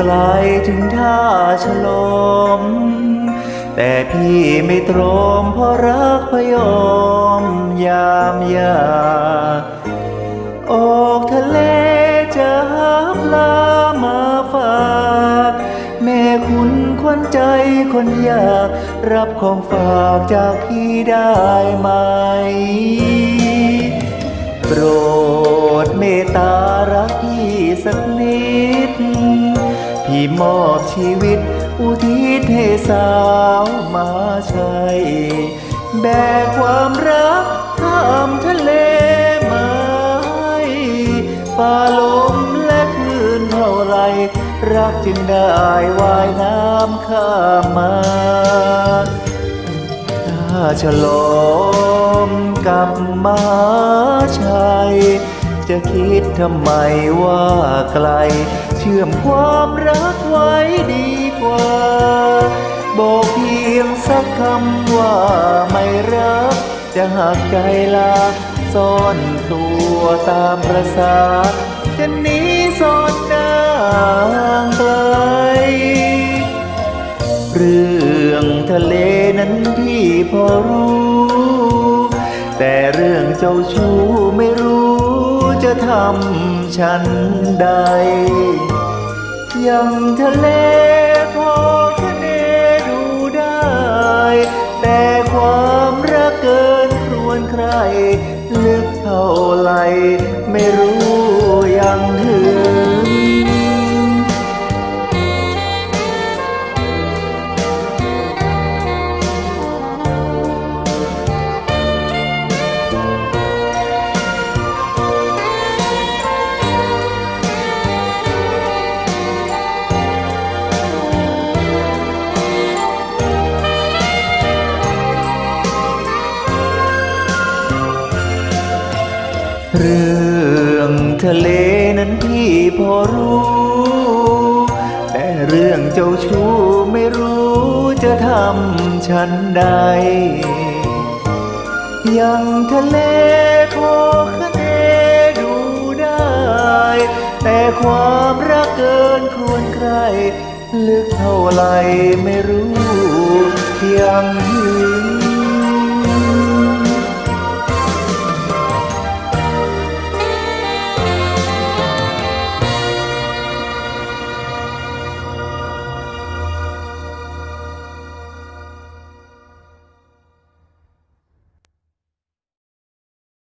ไกลถึงท่าฉลอมแต่พี่ไม่ตรมเพราะรักพยอมยามยา ออกทะเลจะหาปลามาฝากแม่คุณควนใจคนอยากรับของฝากจากพี่ได้ไหม โปรดเมตตารักพี่สักนิด พี่มอบชีวิต อุทิศให้สาวมาชัย แบกความรักข้ามทะเลมาให้ป่าลมและคลื่นเท่าไร รักจึงได้ว่ายน้ำข้ามมาถ้าฉลอมกับมาชัย จะคิดทำไมว่าไกล เชื่อมความรักไว้ดีกว่า บอกเพียงสักคำว่าไม่รัก จะหักใจลาซ่อนตัวตามประสาจะหนีซ่อนนางไกล เรื่องทะเลนั้นพี่พอรู้ แต่เรื่องเจ้าชู้ จะทำฉันใด ยังทะเลพอคะเนดูได้ แต่ความรักเกินครวนใคร ลึกเท่าไหร เรื่องทะเลนั้นพี่พอรู้ แต่เรื่องเจ้าชู้ไม่รู้จะทำฉันใด ยังทะเลพอคะเนดูได้ แต่ความรักเกินครวนใคร ลึกเท่าไรไม่รู้ ยังยื